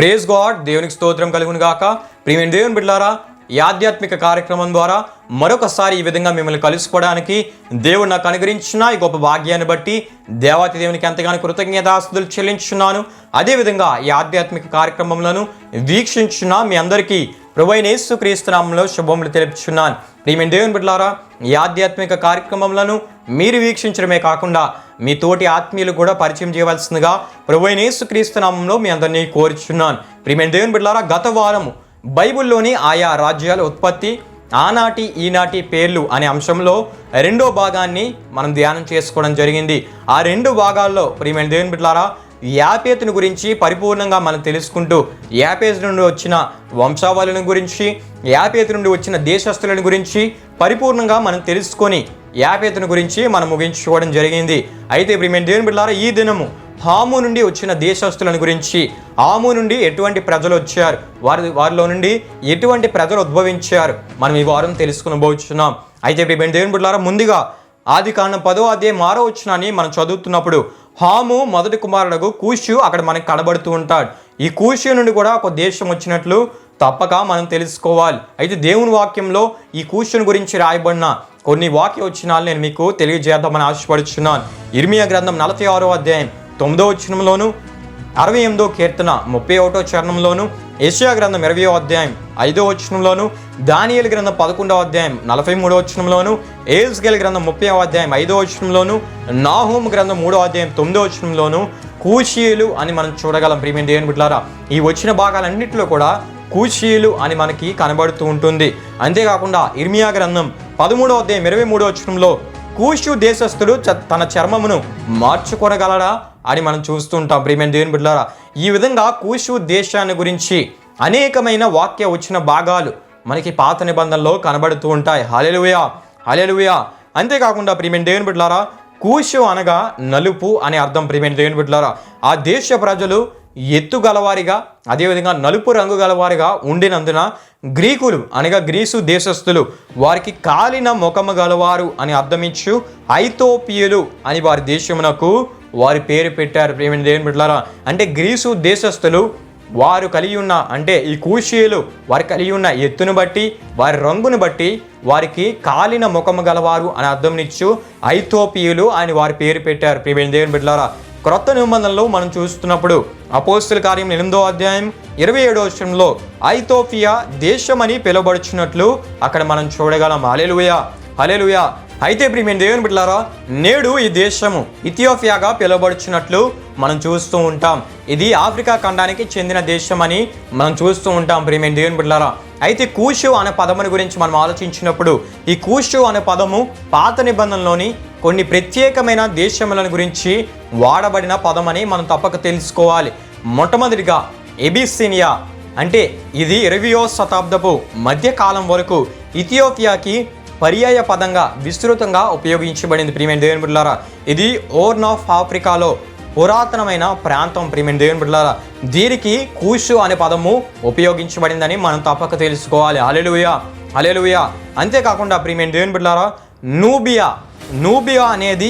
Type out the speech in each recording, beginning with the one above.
Praise God దేవునికి స్తోత్రం కలుగును గాక. ప్రియమైన దేవుని బిడ్డారా ఈ ఆధ్యాత్మిక కార్యక్రమం ద్వారా మరొకసారి ఈ విధంగా మిమ్మల్ని కలుసుకోవడానికి దేవుడు నాకు అనుగ్రహించిన ఈ గొప్ప భాగ్యాన్ని బట్టి దేవాతి దేవునికి ఎంతగానో కృతజ్ఞతాస్తులు చెల్లించున్నాను అదేవిధంగా ఈ ఆధ్యాత్మిక కార్యక్రమంలోను వీక్షించిన మీ అందరికీ ప్రభువైన క్రీస్తునామంలో శుభములు తెలుపుచున్నాను. ప్రియమైన దేవుని బిడ్డలారా ఈ ఆధ్యాత్మిక కార్యక్రమంలోను మీరు వీక్షించడమే కాకుండా మీ తోటి ఆత్మీయులు కూడా పరిచయం చేయవలసిందిగా ప్రభువైన క్రీస్తునామంలో మీ అందరినీ కోరుచున్నాను. ప్రియమైన దేవుని బిడ్డలారా గత వారము బైబిల్లోని ఆయా రాజ్యాల ఉత్పత్తి ఆనాటి ఈనాటి పేర్లు అనే అంశంలో రెండో భాగాన్ని మనం ధ్యానం చేసుకోవడం జరిగింది. ఆ రెండు భాగాల్లో ప్రియమైన దేవుని బిడ్డలారా యాపేతుని గురించి పరిపూర్ణంగా మనం తెలుసుకుంటూ యాపేతు నుండి వచ్చిన వంశావళులను గురించి యాపేతు నుండి వచ్చిన దేశస్తులను గురించి పరిపూర్ణంగా మనం తెలుసుకొని యాపేతుని గురించి మనం ముగించుకోవడం జరిగింది. అయితే ప్రియమైన దేవుని బిడ్డారా ఈ దినము హాము నుండి వచ్చిన దేశస్తులను గురించి ఆము నుండి ఎటువంటి ప్రజలు వచ్చారు వారి వారిలో నుండి ఎటువంటి ప్రజలు ఉద్భవించారు మనం ఈ వారం తెలుసుకునబోచున్నాం. అయితే ప్రియమైన దేవుని బిడ్డలారా ముందుగా ఆది కాండం పదో అదే ఆరో వచ్చినాన్ని మనం చదువుతున్నప్పుడు హాము మొదటి కుమారుడు కూషు అక్కడ మనకు కనబడుతూ ఉంటాడు. ఈ కూషు నుండి కూడా ఒక దేశం వచ్చినట్లు తప్పక మనం తెలుసుకోవాలి. అయితే దేవుని వాక్యంలో ఈ కూషుని గురించి రాయబడిన కొన్ని వాక్య వచ్చినాలు నేను మీకు తెలియజేద్దామని ఆశపడుచున్నాను. ఇర్మియా గ్రంథం నలభై ఆరో అధ్యాయం తొమ్మిదో వచనంలోను అరవై ఎనిమిదో కీర్తన ముప్పై ఒకటో చరణంలోను ఏషియా గ్రంథం ఇరవయో అధ్యాయం ఐదో వచనంలోను దానియల్ గ్రంథం పదకొండవ అధ్యాయం నలభై మూడో వచనంలోను ఏల్స్గెల్ గ్రంథం ముప్పై అధ్యాయం ఐదో వచనంలోను నాహోమ్ గ్రంథం మూడో అధ్యాయం తొమ్మిదో వచనంలోను కూషీయులు అని మనం చూడగలం ప్రియమైన దేవుని బిడ్డారా. ఈ వచ్చిన భాగాలన్నింటిలో కూడా కూషీయులు అని మనకి కనబడుతూ ఉంటుంది. అంతేకాకుండా ఇర్మియా గ్రంథం పదమూడో అధ్యాయం ఇరవై మూడో వచనంలో కూషు దేశస్థుడు చ- తన చర్మమును మార్చుకొనగలడా? అని మనం చూస్తుంటాం. ప్రియమైన దేవుని బిడ్డలారా ఈ విధంగా కూషు దేశాన్ని గురించి అనేకమైన వాక్య వచ్చిన భాగాలు మనకి పాత నిబంధనలో కనబడుతూ ఉంటాయి. హలెలుయా హలెలుయా అంతేకాకుండా ప్రియమైన దేవుని బిడ్డలారా కూషు అనగా నలుపు అనే అర్థం ప్రియమైన దేవుని బిడ్డలారా. ఆ దేశ ప్రజలు ఎత్తు గలవారిగా అదేవిధంగా నలుపు రంగు గలవారిగా ఉండినందున గ్రీకులు అనగా గ్రీసు దేశస్థులు వారికి కాలిన ముఖము గలవారు అని అర్థమించు ఐతోపియులు అని వారి దేశమునకు వారి పేరు పెట్టారు ప్రేమిని దేవుని బిడ్డలారా. అంటే గ్రీసు దేశస్థులు వారు కలిగి ఉన్న అంటే ఈ కూషీయులు వారు కలిగి ఉన్న ఎత్తును బట్టి వారి రంగును బట్టి వారికి కాలిన ముఖము గలవారు అని అర్థంనిచ్చు ఐథోపియులు అని వారి పేరు పెట్టారు ప్రియమైన దేవుని బిడ్డలారా. క్రొత్త నిబంధనలో మనం చూస్తున్నప్పుడు అపోస్తుల కార్యం ఎనిమిదో అధ్యాయం ఇరవై ఏడో వర్షంలో ఐథోపియా దేశమని పిలువబడుచున్నట్లు అక్కడ మనం చూడగలం. హలెలుయా హలెలుయా అయితే ప్రియమైన దేవుని బిడ్డలారా నేడు ఈ దేశము ఇథియోపియాగా పిలువబడుచున్నట్లు మనం చూస్తూ ఉంటాం. ఇది ఆఫ్రికా ఖండానికి చెందిన దేశం అని మనం చూస్తూ ఉంటాం ప్రియమైన దేవుని బిడ్డలారా. అయితే కూషు అనే పదముని గురించి మనం ఆలోచించినప్పుడు ఈ కూషు అనే పదము పాత నిబంధనలోని కొన్ని ప్రత్యేకమైన దేశములను గురించి వాడబడిన పదమని మనం తప్పక తెలుసుకోవాలి. మొట్టమొదటిగా ఎబిసినియా అంటే ఇది ఇరవయో శతాబ్దపు మధ్యకాలం వరకు ఇథియోపియాకి పర్యాయ పదంగా విస్తృతంగా ఉపయోగించబడింది ప్రియమైన దేవుని బిడ్డలారా. ఇది ఓర్న్ ఆఫ్ ఆఫ్రికాలో పురాతనమైన ప్రాంతం ప్రియమైన దేవుని బిడ్డలారా. దీనికి కూషు అనే పదము ఉపయోగించబడిందని మనం తప్పక తెలుసుకోవాలి. అలెలుయా అలెలుయా అంతేకాకుండా ప్రియమైన దేవుని బిడ్డలారా నూబియా నూబియా అనేది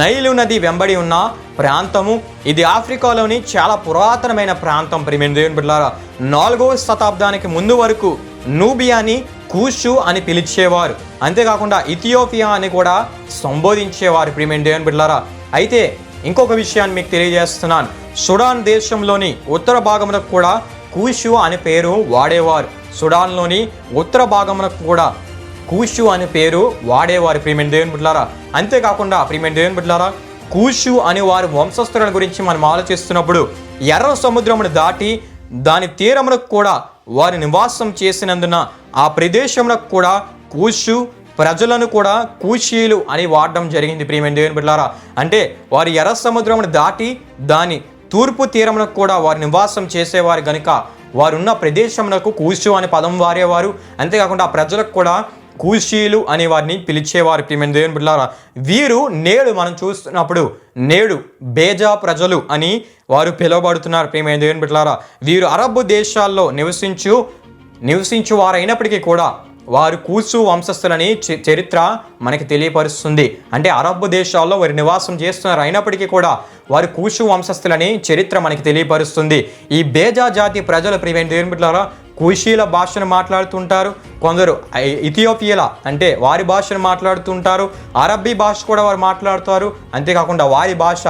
నైలు నది వెంబడి ఉన్న ప్రాంతము. ఇది ఆఫ్రికాలోని చాలా పురాతనమైన ప్రాంతం ప్రియమైన దేవుని బిడ్డలారా. నాలుగవ శతాబ్దానికి ముందు వరకు నూబియాని కూషు అని పిలిచేవారు. అంతేకాకుండా ఇథియోపియా అని కూడా సంబోధించేవారు ప్రియమైన దేవుని బిడ్డలారా. అయితే ఇంకొక విషయాన్ని మీకు తెలియజేస్తున్నాను. సుడాన్ దేశంలోని ఉత్తర భాగమునకు కూడా కూషు అనే పేరు వాడేవారు. సుడాన్లోని ఉత్తర భాగమునకు కూడా కూషు అనే పేరు వాడేవారు ప్రియమైన దేవుని బిడ్డలారా. అంతేకాకుండా ప్రియమైన దేవుని బిడ్డలారా కూషు అనే వారి వంశస్థుల గురించి మనం ఆలోచిస్తున్నప్పుడు ఎర్ర సముద్రమును దాటి దాని తీరమునకు కూడా వారి నివాసం చేసినందున ఆ ప్రదేశంలో కూడా కూషు ప్రజలను కూడా కూషీలు అని వాడడం జరిగింది ప్రియమైన దేవుని బిడ్డారా అంటే వారి ఎర్ర సముద్రమును దాటి దాని తూర్పు తీరమునకు కూడా వారి నివాసం చేసేవారు గనుక వారున్న ప్రదేశమునకు కూషు అనే పదం వారేవారు అంతేకాకుండా ఆ ప్రజలకు కూడా కూషీలు అనే వారిని పిలిచేవారు. ప్రియమైన దేవుని బిడ్డలారా వీరు నేడు మనం చూస్తున్నప్పుడు నేడు బేజా ప్రజలు అని వారు పిలువబడుతున్నారు. ప్రియమైన దేవుని బిడ్డలారా వీరు అరబ్ దేశాల్లో నివసించు నివసించు వారైనప్పటికీ కూడా వారు కూసు వంశస్థులని చరిత్ర మనకి తెలియపరుస్తుంది. అంటే అరబ్ దేశాల్లో వారు నివాసం చేస్తున్నారు అయినప్పటికీ కూడా వారు కూసు వంశస్థులని చరిత్ర మనకి తెలియపరుస్తుంది. ఈ బేజా జాతి ప్రజల ప్రియమైన దేవుని బిడ్డలారా కూషీల భాషను మాట్లాడుతుంటారు. కొందరు ఇథియోపియల అంటే వారి భాషను మాట్లాడుతుంటారు. అరబ్బీ భాష కూడా వారు మాట్లాడుతారు. అంతేకాకుండా వారి భాష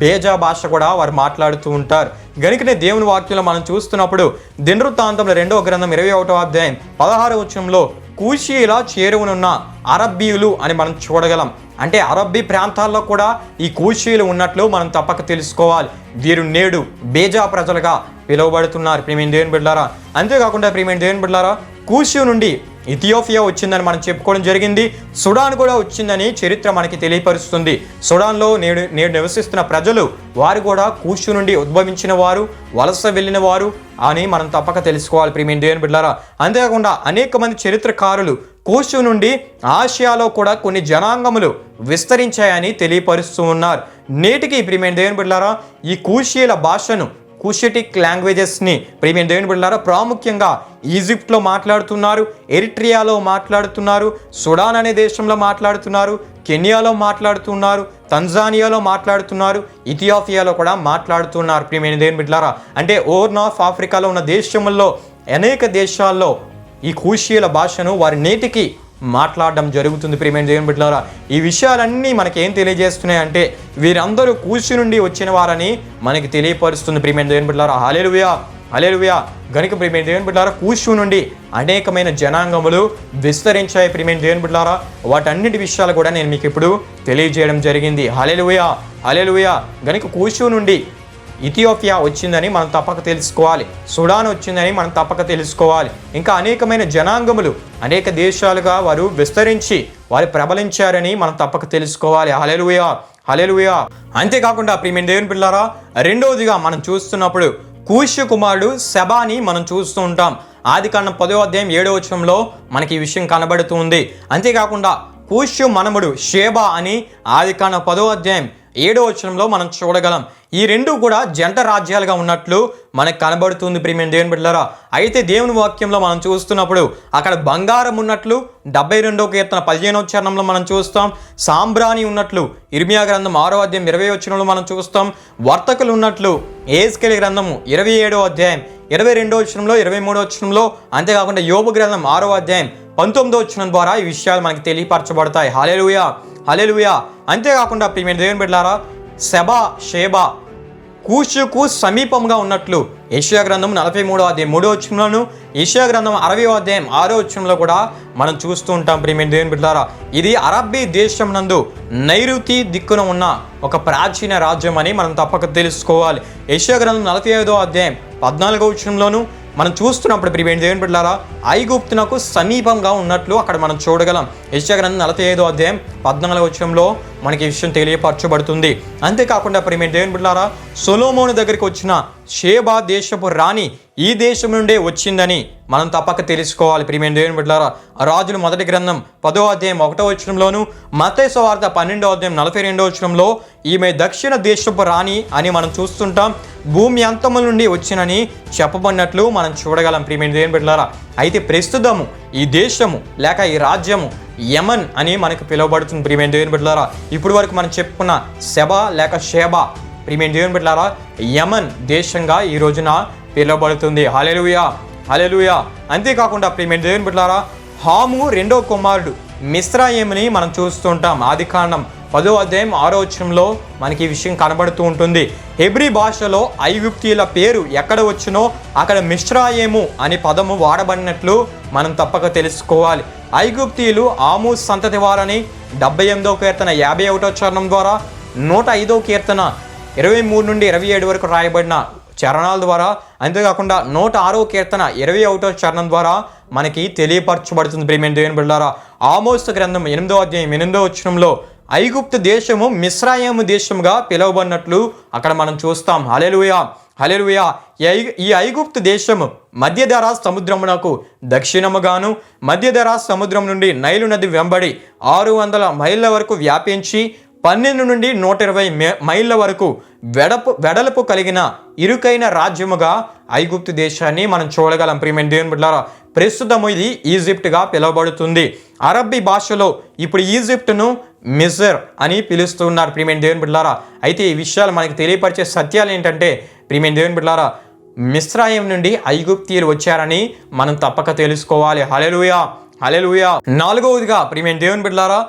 బేజా భాష కూడా వారు మాట్లాడుతూ ఉంటారు. గనుకనే దేవుని వాక్యంలో మనం చూస్తున్నప్పుడు దినవృత్తాంతంలో రెండవ గ్రంథం ఇరవై ఒకటో అధ్యాయం పదహారవ వచనంలో కూషీల చేరువనున్న అరబ్బీయులు అని మనం చూడగలం. అంటే అరబ్బీ ప్రాంతాల్లో కూడా ఈ కూషీలు ఉన్నట్లు మనం తప్పక తెలుసుకోవాలి. వీరు నేడు బేజా ప్రజలుగా పిలువబడుతున్నారు. ప్రేమైన దేవుని బిడ్డారా అంతేకాకుండా ప్రీమియం దేవుని బిడ్డారా కూషు నుండి ఇథియోపియా వచ్చిందని మనం చెప్పుకోవడం జరిగింది. సుడాన్ కూడా వచ్చిందని చరిత్ర మనకి తెలియపరుస్తుంది. సుడాన్లో నేడు నేడు నివసిస్తున్న ప్రజలు వారు కూడా కూషు నుండి ఉద్భవించిన వారు వలస వెళ్ళిన వారు అని మనం తప్పక తెలుసుకోవాలి. ప్రియమైన దేవుని బిడ్డారా అంతేకాకుండా అనేక మంది చరిత్రకారులు కూషు నుండి ఆసియాలో కూడా కొన్ని జనాంగములు విస్తరించాయని తెలియపరుస్తూ ఉన్నారు. నేటికి ప్రియమైన దేవుని బిడ్డారా ఈ కూషీల భాషను కూషటిక్ లాంగ్వేజెస్ని ప్రేమియం దేవుని బిడ్డారా ప్రాముఖ్యంగా ఈజిప్ట్లో మాట్లాడుతున్నారు ఎరిట్రియాలో మాట్లాడుతున్నారు సుడాన్ అనే దేశంలో మాట్లాడుతున్నారు కెనియాలో మాట్లాడుతున్నారు తంజానియాలో మాట్లాడుతున్నారు ఇథియోపియాలో కూడా మాట్లాడుతున్నారు ప్రేమియం దేవుని బిడ్డారా అంటే ఓర్న్ ఆఫ్ ఆఫ్రికాలో ఉన్న దేశముల్లో అనేక దేశాల్లో ఈ కూషియల భాషను వారి నేటికి మాట్లాడడం జరుగుతుంది ప్రియమైన జగన్ బిడ్డలారా. ఈ విషయాలన్నీ మనకి ఏం తెలియజేస్తున్నాయి అంటే వీరందరూ కూర్చి నుండి వచ్చిన వారని మనకి తెలియపరుస్తుంది ప్రియమైన జగన్ బిడ్డలారా. హాలేలుయా హలేలుయా గనుక ప్రియమైన దేవుని బిడ్డలారా కూర్చు నుండి అనేకమైన జనాంగములు విస్తరించాయి ప్రియమైన దేవుని బిడ్డలారా. వాటన్నిటి విషయాలు కూడా నేను మీకు ఇప్పుడు తెలియజేయడం జరిగింది. హలేలుయా హలేలుయా గనుక కూర్చు నుండి ఇథియోపియా వచ్చిందని మనం తప్పక తెలుసుకోవాలి. సుడాన్ వచ్చిందని మనం తప్పక తెలుసుకోవాలి. ఇంకా అనేకమైన జనాంగములు అనేక దేశాలుగా వారు విస్తరించి వారు ప్రబలించారని మనం తప్పక తెలుసుకోవాలి. హలెలుయా హలెలుయా అంతేకాకుండా ప్రియమైన దేవుని పిల్లారా రెండవదిగా మనం చూస్తున్నప్పుడు కూష్య కుమారుడు శబాని మనం చూస్తూ ఉంటాం. ఆది కాండం పదో అధ్యాయం ఏడో వచనంలో మనకి ఈ విషయం కనబడుతుంది అంతేకాకుండా కూష్యు మనముడు షేబా అని ఆది కాండం పదో అధ్యాయం ఏడో వచనంలో మనం చూడగలం. ఈ రెండు కూడా జంట రాజ్యాలుగా ఉన్నట్లు మనకు కనబడుతుంది ప్రియమైన దేవుని బిడ్డలారా. అయితే దేవుని వాక్యంలో మనం చూస్తున్నప్పుడు అక్కడ బంగారం ఉన్నట్లు డెబ్బై రెండో కీర్తన పదిహేనో చరణంలో మనం చూస్తాం. సాంబ్రాణి ఉన్నట్లు ఇర్మియా గ్రంథం ఆరో అధ్యాయం ఇరవై వచనంలో మనం చూస్తాం. వర్తకులు ఉన్నట్లు ఏస్కెలి గ్రంథము ఇరవై ఏడో అధ్యాయం ఇరవై రెండో వచనంలో ఇరవై మూడో వచనంలో అంతేకాకుండా యోగ గ్రంథం ఆరో అధ్యాయం పంతొమ్మిదో వచ్చిన ద్వారా ఈ విషయాలు మనకి తెలియపరచబడతాయి. హలేలుయా హలేలుయా అంతేకాకుండా ప్రియమైన దేవుని బిడ్డారా శబా షేబా కూషుకు సమీపంగా ఉన్నట్లు ఏషియా గ్రంథం నలభై మూడో అధ్యాయం మూడో వచ్చంలోను ఏషియా గ్రంథం అరవై అధ్యాయం ఆరో వచ్చంలో కూడా మనం చూస్తూ ఉంటాం ప్రియమైన దేవుని బిడ్డారా ఇది అరబ్బీ దేశం నందు నైరుతి దిక్కున ఉన్న ఒక ప్రాచీన రాజ్యం అని మనం తప్పక తెలుసుకోవాలి. ఏషియా గ్రంథం నలభై ఐదో అధ్యాయం పద్నాలుగో వచ్చంలోను మనం చూస్తున్నప్పుడు ప్రివేణి దేవుని బిడ్డారా ఐగుప్తునకు సమీపంగా ఉన్నట్లు అక్కడ మనం చూడగలం. యెషయా గ్రంథం నలభై ఐదో అధ్యాయం పద్నాలుగు వచ్చంలో మనకి ఈ విషయం తెలియపరచబడుతుంది. అంతేకాకుండా ప్రియమైన దేవుని బిడ్డారా సొలోమోను దగ్గరికి వచ్చిన షేబా దేశపు రాణి ఈ దేశం నుండే వచ్చిందని మనం తప్పక తెలుసుకోవాలి. ప్రియమైన దేవుని బిడ్డారా రాజుల మొదటి గ్రంథం పదో అధ్యాయం ఒకటో వచనంలోను మతేశ్వ వార్త పన్నెండో అధ్యాయం నలభై రెండో వచనంలో ఈమె దక్షిణ దేశపు రాణి అని మనం చూస్తుంటాం. భూమి అంతముల నుండి వచ్చినని చెప్పబడినట్లు మనం చూడగలం. ప్రియమైన దేవుని బిడ్డారా అయితే ప్రస్తుతము ఈ దేశము లేక ఈ రాజ్యము యమన్ అని మనకు పిలువబడుతుంది ప్రియమైన దేవుని బిడ్డలారా. ఇప్పుడు వరకు మనం చెప్పుకున్న శబ లేక షేబా ప్రియమైన దేవుని బిడ్డలారా యమన్ దేశంగా ఈ రోజున పిలువబడుతుంది. హలెలుయా హలెలుయా అంతేకాకుండా ప్రియమైన దేవుని బిడ్డలారా హాము రెండో కుమారుడు మిశ్రాయేముని మనం చూస్తుంటాం. ఆది కాండం పదో అధ్యాయం ఆరో వచనంలో మనకి ఈ విషయం కనబడుతూ ఉంటుంది. హెబ్రి భాషలో ఐగుప్తీయుల పేరు ఎక్కడ వచ్చినో అక్కడ మిశ్రాయేము అనే పదము వాడబడినట్లు మనం తప్పక తెలుసుకోవాలి. ఐగుప్తీయులు ఆము సంతతి వారని డెబ్బై ఎనిమిదో కీర్తన యాభై ఒకటో చరణం ద్వారా నూట ఐదో కీర్తన ఇరవై మూడు నుండి ఇరవై ఏడు వరకు రాయబడిన చరణాల ద్వారా అంతేకాకుండా నూట ఆరో కీర్తన ఇరవై ఒకటో చరణం ద్వారా మనకి తెలియపరచబడుతుంది ప్రియమైన దేవుని బిళ్ళారా ఆమోస్త గ్రంథం ఎనిమిదో అధ్యాయం ఎనిమిదో వచనంలో ఐగుప్తు దేశము మిశ్రాయము దేశముగా పిలువబడినట్లు అక్కడ మనం చూస్తాం. హలెలుయా హలెలుయా ఈ ఐ- ఈ ఐగుప్తు దేశము మధ్యధరా సముద్రమునకు దక్షిణముగాను మధ్యధరా సముద్రం నుండి నైలు నది వెంబడి ఆరు వందల మైళ్ళ వరకు వ్యాపించి పన్నెండు నుండి నూట ఇరవై మే- మైళ్ళ వరకు వెడపు వెడల్పు కలిగిన ఇరుకైన రాజ్యముగా ఐగుప్తు దేశాన్ని మనం చూడగలం. ప్రియమైన దేవుని బిడ్డారా ప్రస్తుతము ఇది ఈజిప్ట్గా పిలువబడుతుంది. అరబ్బీ భాషలో ఇప్పుడు ఈజిప్ట్ను మిజర్ అని పిలుస్తున్నారు. ప్రియమైన దేవుని బిడ్లారా అయితే ఈ విషయాలు మనకి తెలియపరిచే సత్యాలు ఏంటంటే ప్రియమైన దేవుని బిడ్డారా మిశ్రాయం నుండి ఐగుప్తీయులు వచ్చారని మనం తప్పక తెలుసుకోవాలి. హలెలుయా హలెలుయా నాలుగవదిగా ప్రియమైన దేవుని బిడ్లారా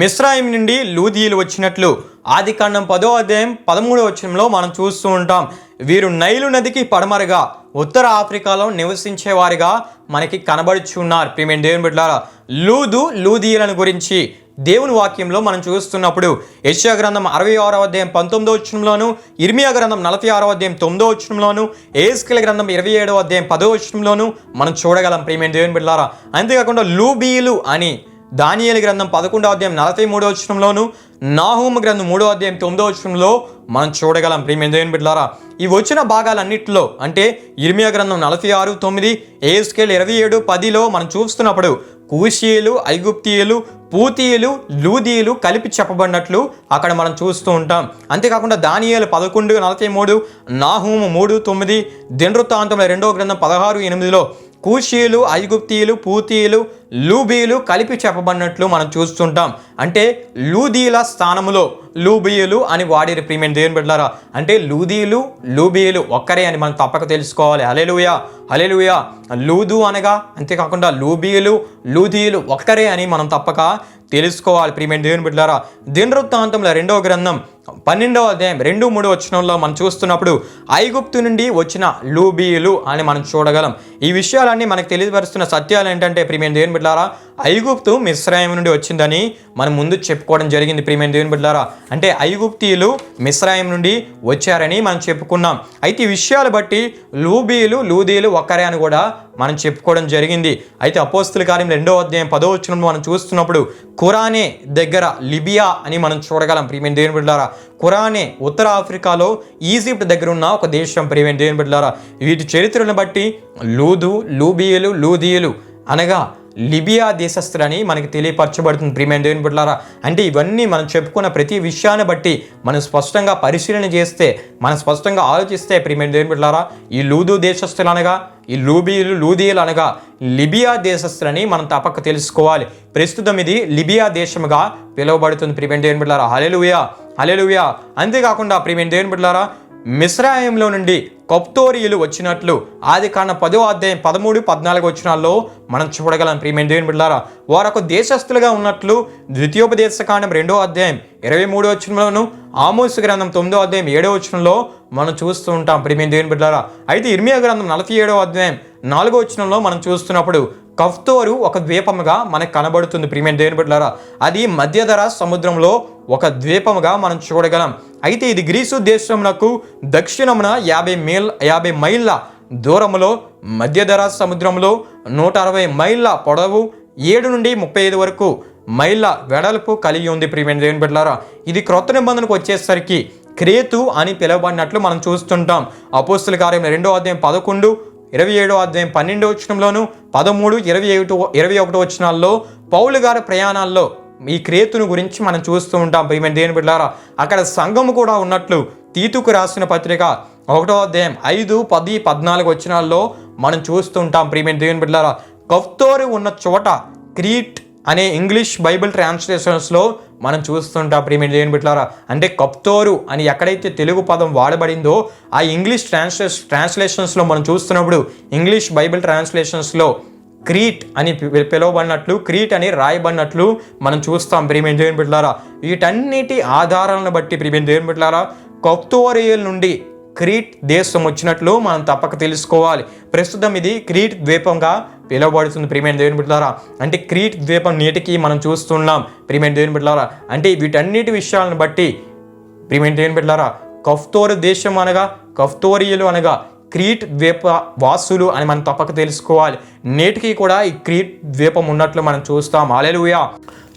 మిశ్రాయం నుండి లూదియులు వచ్చినట్లు ఆది కాండం పదో అధ్యాయం పదమూడవ వచనంలో మనం చూస్తూ ఉంటాం. వీరు నైలు నదికి పడమరగా ఉత్తర ఆఫ్రికాలో నివసించేవారిగా మనకి కనబడుచున్నారు. ప్రియమైన దేవుని బిడ్డారా లూదు లూదీయులను గురించి దేవుని వాక్యంలో మనం చూస్తున్నప్పుడు యశ్యా గ్రంథం అరవై ఆరో అధ్యాయం పంతొమ్మిదో వచ్చంలోను ఇర్మియా గ్రంథం నలభై ఆరో అధ్యాయం తొమ్మిదో వచ్చంలోను ఏస్కిల గ్రంథం ఇరవై ఏడో అధ్యాయం పదో వచ్చంలోను మనం చూడగలం. ప్రియమైన దేవుని బిడ్డారా అంతేకాకుండా లూబీలు అని దానియేలు గ్రంథం పదకొండో అధ్యాయం నలభై మూడో వచ్చంలోను నాహూమ గ్రంథం మూడో అధ్యాయం తొమ్మిదో వచ్చంలో మనం చూడగలం. ప్రియమైన దేవుని బిడ్డారా ఈ వచ్చిన భాగాలన్నిటిలో అంటే ఇర్మియా గ్రంథం నలభై ఆరు తొమ్మిది ఏస్కేల్ ఇరవై ఏడు పదిలో మనం చూస్తున్నప్పుడు కూషీయులు ఐగుప్తీయులు పూతీయులు లూదీయులు కలిపి చెప్పబడినట్లు అక్కడ మనం చూస్తూ ఉంటాం. అంతేకాకుండా దానియాలు పదకొండు నలభై మూడు నాహూము మూడు తొమ్మిది దినవృత్తాంతంలో రెండో గ్రంథం పదహారు ఎనిమిదిలో కూషీయులు ఐగుప్తీయులు పూతీయులు లూబీయులు కలిపి చెప్పబడినట్లు మనం చూస్తుంటాం. అంటే లూదీల స్థానములో లూబీయులు అని వాడిరు ప్రియమైన దేవుని బిడ్డారా అంటే లూదీలు లూబీయులు ఒక్కరే అని మనం తప్పక తెలుసుకోవాలి. హలేలుయా హలేలుయా లూదు అనగా అంతేకాకుండా లూబీయులు లూదీయులు ఒక్కరే అని మనం తప్పక తెలుసుకోవాలి ప్రియమైన దేవుని బిడ్డారా దినవృత్తాంతంలో రెండవ గ్రంథం పన్నెండవ అధ్యాయం రెండు మూడు వచనంలో మనం చూస్తున్నప్పుడు ఐగుప్తు నుండి వచ్చిన లూబీయులు అని మనం చూడగలం. ఈ విషయాలన్నీ మనకు తెలియపరుస్తున్న సత్యాలు ఏంటంటే ప్రియమైన దేవుని బిడ్డారా ఐగుప్తు మిశ్రాయం నుండి వచ్చిందని మనం ముందు చెప్పుకోవడం జరిగింది ప్రియమైన దేవుని బిడ్డారా అంటే ఐగుప్తీయులు మిశ్రాయం నుండి వచ్చారని మనం చెప్పుకున్నాం. అయితే ఈ విషయాలు బట్టి లూబీయులు లూదీయులు ఒక్కరే అని కూడా మనం చెప్పుకోవడం జరిగింది. అయితే అపోస్తుల కార్యం రెండో అధ్యాయం పదో వచనంలో మనం చూస్తున్నప్పుడు ఖురానే దగ్గర లిబియా అని మనం చూడగలం ప్రియమైన దేవుని బిడ్డారా ఖురానే ఉత్తర ఆఫ్రికాలో ఈజిప్ట్ దగ్గర ఉన్న ఒక దేశం. ప్రియమైన దేవుని బిడ్డారా వీటి చరిత్రను బట్టి లూదు లూబియలు లూదియలు అనగా లిబియా దేశస్తులని మనకి తెలియపరచబడుతుంది. ప్రియమైన దేవుని బిడ్డలారా అంటే ఇవన్నీ మనం చెప్పుకున్న ప్రతి విషయాన్ని బట్టి మనం స్పష్టంగా పరిశీలన చేస్తే మనం స్పష్టంగా ఆలోచిస్తే ప్రియమైన దేవుని బిడ్డలారా ఈ లూదు దేశస్తులు అనగా ఈ లూబీలు లూదియలు అనగా లిబియా దేశస్తులని మనం తప్పక తెలుసుకోవాలి. ప్రస్తుతం ఇది లిబియా దేశముగా పిలువబడుతుంది. ప్రియమైన దేవుని బిడ్డలారా హలెలుయా హలెలుయా అంతేకాకుండా ప్రియమైన దేవుని బిడ్డలారా మిశ్రాయంలో నుండి కప్తోరియులు వచ్చినట్లు ఆది కాన పదో అధ్యాయం పదమూడు పద్నాలుగు వచ్చినాల్లో మనం చూడగలం ప్రియమైన దేవుని బిడ్డారా వారొక దేశస్తులుగా ఉన్నట్లు ద్వితీయోపదేశ కాండం రెండో అధ్యాయం ఇరవై మూడో వచనంలోను ఆమోసు గ్రంథం తొమ్మిదో అధ్యాయం ఏడో వచనంలో మనం చూస్తూ ఉంటాం ప్రియమైన దేవుని బిడ్డారా అయితే ఇర్మియా గ్రంథం నలభై ఏడో అధ్యాయం నాలుగో వచనంలో మనం చూస్తున్నప్పుడు కఫ్తోరు ఒక ద్వీపముగా మనకు కనబడుతుంది. ప్రియమైన దేవుని బిడ్డలారా అది మధ్యధర సముద్రంలో ఒక ద్వీపముగా మనం చూడగలం. అయితే ఇది గ్రీసు దేశమునకు దక్షిణమున యాభై మైల్ యాభై మైళ్ళ దూరములో మధ్యధర సముద్రంలో నూట అరవై మైళ్ళ పొడవు ఏడు నుండి ముప్పై ఐదు వరకు మైళ్ళ వెడల్పు కలిగి ఉంది. ప్రియమైన దేవుని బిడ్డలారా ఇది క్రొత్త నిబంధనకు వచ్చేసరికి క్రేతు అని పిలువబడినట్లు మనం చూస్తుంటాం. అపోస్తుల కార్యం రెండో అధ్యాయం పదకొండు ఇరవై ఏడో అధ్యాయం పన్నెండో వచనంలోను పదమూడు ఇరవై ఒకటి ఇరవై ఒకటో వచనాల్లో పౌలు గారి ప్రయాణాల్లో ఈ క్రేతును గురించి మనం చూస్తూ ఉంటాం. ప్రియమైన దేని బిడ్డారా అక్కడ సంఘము కూడా ఉన్నట్లు తీతుకు రాసిన పత్రిక ఒకటో అధ్యాయం ఐదు పది పద్నాలుగు వచనాల్లో మనం చూస్తుంటాం ప్రియమైన దేవుని బిడ్డారా కఫ్తోరు ఉన్న చోట క్రీట్ అనే ఇంగ్లీష్ బైబిల్ ట్రాన్స్లేషన్స్లో మనం చూస్తుంటాం ప్రీమియర్ దేవుని బిట్లారా అంటే కప్తోరు అని ఎక్కడైతే తెలుగు పదం వాడబడిందో ఆ ఇంగ్లీష్ ట్రాన్స్లేష్ ట్రాన్స్లేషన్స్లో మనం చూస్తున్నప్పుడు ఇంగ్లీష్ బైబిల్ ట్రాన్స్లేషన్స్లో క్రీట్ అని పి- పిలువబడినట్లు క్రీట్ అని రాయబడినట్లు మనం చూస్తాం ప్రీమియర్ దేవుని బిట్లారా వీటన్నిటి ఆధారాలను బట్టి ప్రీమియర్ దేవుని బిట్లారా కప్తోరియల్ నుండి క్రీట్ దేశం వచ్చినట్లు మనం తప్పక తెలుసుకోవాలి. ప్రస్తుతం ఇది క్రీట్ ద్వీపంగా పిలువబడుతుంది. ప్రియమైన దేవుని బిడ్డలారా అంటే క్రీట్ ద్వీపం నేటికి మనం చూస్తున్నాం. ప్రియమైన దేవుని బిడ్డలారా అంటే వీటన్నిటి విషయాలను బట్టి ప్రియమైన దేవుని బిడ్డలారా కఫ్తోరు దేశం అనగా కఫ్తోరియలు అనగా క్రీట్ ద్వీప వాసులు అని మనం తప్పక తెలుసుకోవాలి. నేటికి కూడా ఈ క్రీట్ ద్వీపం ఉన్నట్లు మనం చూస్తాం. అలెలుయా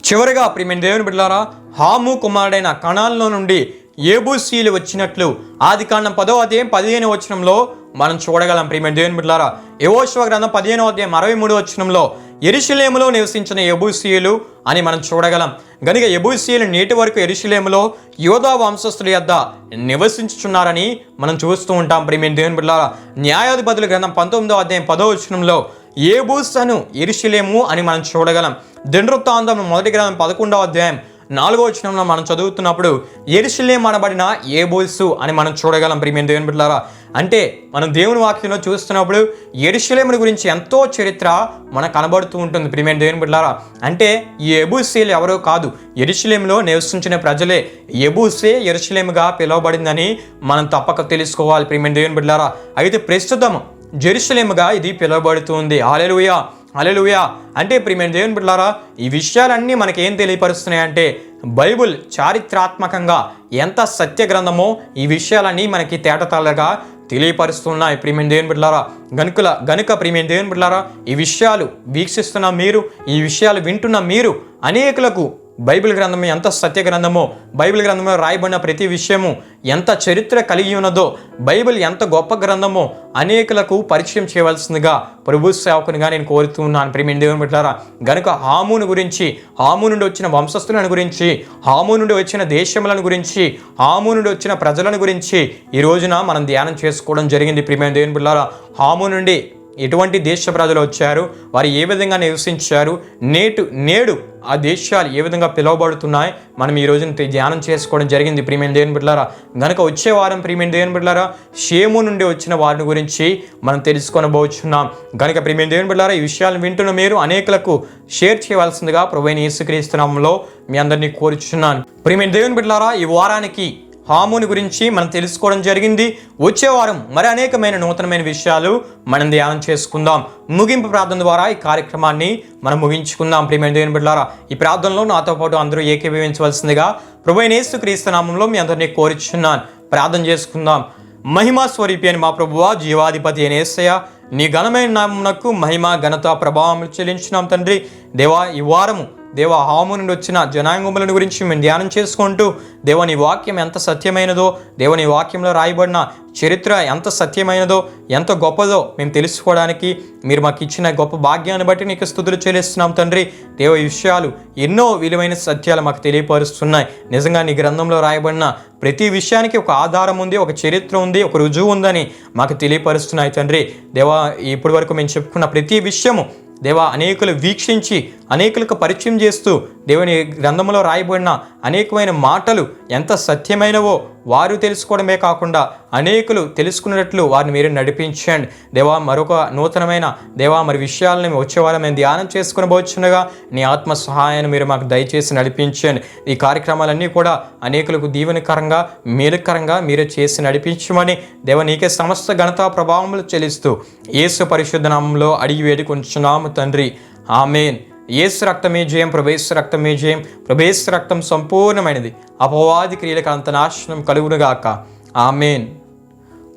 చివరిగా ప్రియమైన దేవుని బిడ్డలారా హాము కుమారుడైన కణాల్లో నుండి ఏబూసీలు వచ్చినట్లు ఆది కాండం పదో అధ్యాయం పదిహేను వచనంలో మనం చూడగలం ప్రియమైన దేవుని బిడ్డలారా. యవోశివ గ్రంథం పదిహేనో అధ్యాయం అరవై మూడు వచనంలో ఎరుషులేములో నివసించిన ఎబూసీయులు అని మనం చూడగలం. గనుక ఎబూసీయులు నేటి వరకు ఎరుషులేములో యోధా వంశస్థుల యొద్ద నివసించుచున్నారని మనం చూస్తూ ఉంటాం ప్రియమైన దేవుని బిడ్డలారా. న్యాయాధిపతుల గ్రంథం పంతొమ్మిదో అధ్యాయం పదో వచనంలో ఏబూసను అను ఎరుషులేము అని మనం చూడగలం. దినవృత్తాంతం మొదటి గ్రంథం పదకొండవ అధ్యాయం నాలుగో వచనంలో మనం చదువుతున్నప్పుడు ఎరుషులేం అనబడిన ఏబోల్సు అని మనం చూడగలం ప్రియమైన దేవుని బిడ్డలారా. అంటే మనం దేవుని వాక్యంలో చూస్తున్నప్పుడు ఎరుషులేముని గురించి ఎంతో చరిత్ర మనకు కనబడుతూ ఉంటుంది ప్రియమైన దేవుని బిడ్డలారా. అంటే ఈ ఎబూసీలు ఎవరో కాదు. ఎరుషులేములో నివసించిన ప్రజలే ఎబూసే ఎరుషులేముగా పిలువబడిందని మనం తప్పక తెలుసుకోవాలి ప్రియమైన దేవుని బిడ్డలారా. అయితే ప్రస్తుతం జెరుసలేముగా ఇది పిలువబడుతుంది ఆలెలుయా హాలెలుయా అంటే ప్రియమైన దేవుని బిడ్డారా ఈ విషయాలన్నీ మనకేం తెలియపరుస్తున్నాయంటే తెలియపరుస్తున్నాయి అంటే బైబుల్ చారిత్రాత్మకంగా ఎంత సత్య గ్రంథమో ఈ విషయాలన్నీ మనకి తేటతల్లగా తెలియపరుస్తున్నాయి. ప్రియమైన దేవుని బిడ్డలారా గనుకుల గనుక ప్రియమైన దేవుని బిడ్డలారా ఈ విషయాలు వీక్షిస్తున్న మీరు ఈ విషయాలు వింటున్న మీరు అనేకులకు బైబిల్ గ్రంథం ఎంత సత్య గ్రంథమో బైబిల్ గ్రంథంలో రాయబడిన ప్రతి విషయము ఎంత చరిత్ర కలిగి ఉన్నదో బైబిల్ ఎంత గొప్ప గ్రంథమో అనేకులకు పరిచయం చేయవలసిందిగా ప్రభు సేవకునిగా నేను కోరుతున్నాను ప్రేమిని దేవుని బిడ్డారా గనుక హామూను గురించి హాము నుండి వచ్చిన వంశస్థులను గురించి హాము నుండి వచ్చిన దేశములను గురించి హాము నుండి వచ్చిన ప్రజలను గురించి ఈ రోజున మనం ధ్యానం చేసుకోవడం జరిగింది. ప్రియమైన దేవుని బిడ్డారా హాము నుండి ఎటువంటి దేశ ప్రజలు వచ్చారు? వారు ఏ విధంగా నివసించారు? నేటు నేడు ఆ దేశాలు ఏ విధంగా పిలువబడుతున్నాయి? మనం ఈ రోజున ధ్యానం చేసుకోవడం జరిగింది ప్రీమియం దేవుని బిడ్డలారా. గనక వచ్చే వారం ప్రీమియం దేవుని బిడ్డలారా షేము నుండి వచ్చిన వారిని గురించి మనం తెలుసుకొనబోచున్నాం. గనక ప్రీమియం దేవుని బిడ్డలారా ఈ విషయాలను వింటున్న మీరు అనేకులకు షేర్ చేయవలసిందిగా ప్రొవైన్ యేసుక్రీస్తునామంలో మీ అందరినీ కోరుచున్నాను. ప్రీమియం దేవుని బిడ్డలారా ఈ వారానికి హాముని గురించి మనం తెలుసుకోవడం జరిగింది. వచ్చే వారం మరి అనేకమైన నూతనమైన విషయాలు మనం ధ్యానం చేసుకుందాం. ముగింపు ప్రార్థన ద్వారా ఈ కార్యక్రమాన్ని మనం ముగించుకుందాం. ప్రియమైన దేవుని బిడ్డారా ఈ ప్రార్థనలో నాతో పాటు అందరూ ఏకీభవించవలసిందిగా ప్రభు క్రీస్తునామంలో క్రీస్తు నామంలో మీ అందరినీ కోరుచున్నాను. ప్రార్థన చేసుకుందాం. మహిమా స్వరూపి అని మా ప్రభువా జీవాధిపతి అని ఏసయ్య నీ ఘనమైన నామమునకు మహిమ ఘనత ప్రభావం చెల్లించినాం తండ్రి. దేవా ఈ వారము దేవ హాము నుండి వచ్చిన జనాంగములను గురించి మేము ధ్యానం చేసుకుంటూ దేవ నీ వాక్యం ఎంత సత్యమైనదో దేవ నీ వాక్యంలో రాయబడిన చరిత్ర ఎంత సత్యమైనదో ఎంత గొప్పదో మేము తెలుసుకోవడానికి మీరు మాకు ఇచ్చిన గొప్ప భాగ్యాన్ని బట్టి నీకు స్థుతులు చెల్లిస్తున్నాం తండ్రి. దేవ విషయాలు ఎన్నో విలువైన సత్యాలు మాకు తెలియపరుస్తున్నాయి. నిజంగా నీ గ్రంథంలో రాయబడిన ప్రతి విషయానికి ఒక ఆధారం ఉంది ఒక చరిత్ర ఉంది ఒక రుజువు ఉందని మాకు తెలియపరుస్తున్నాయి తండ్రి. దేవా ఇప్పటి వరకు మేము చెప్పుకున్న ప్రతి విషయము దేవా అనేకులు వీక్షించి అనేకులకు పరిచయం చేస్తూ దేవుని గ్రంథంలో రాయబడిన అనేకమైన మాటలు ఎంత సత్యమైనవో వారు తెలుసుకోవడమే కాకుండా అనేకులు తెలుసుకున్నట్లు వారిని మీరు నడిపించండి. దేవా మరొక నూతనమైన దేవా మరి విషయాలను మేము వచ్చే మేము ధ్యానం చేసుకుని పోవచ్చుండగా నీ ఆత్మ సహాయాన్ని మీరు మాకు దయచేసి నడిపించండి. ఈ కార్యక్రమాలన్నీ కూడా అనేకులకు దీవెనకరంగా మేలుకరంగా మీరే చేసి నడిపించమని దేవ నీకే సమస్త ఘనతా ప్రభావములు చెల్లిస్తూ యేసు పరిశుద్ధ నామంలో అడిగి వేడుకొంచున్నాము తండ్రి. ఆమెన్. ఏసు రక్తమే జయం ప్రభేశ రక్తమే జయం. ప్రభేశ రక్తం సంపూర్ణమైనది. అపవాది క్రియలకు అంత నాశనం కలుగునుగాక. ఆమెన్.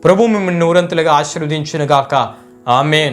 ప్రభు మిమ్మల్ని నూరంతులుగా ఆశీర్వదించునుగాక. ఆమెన్.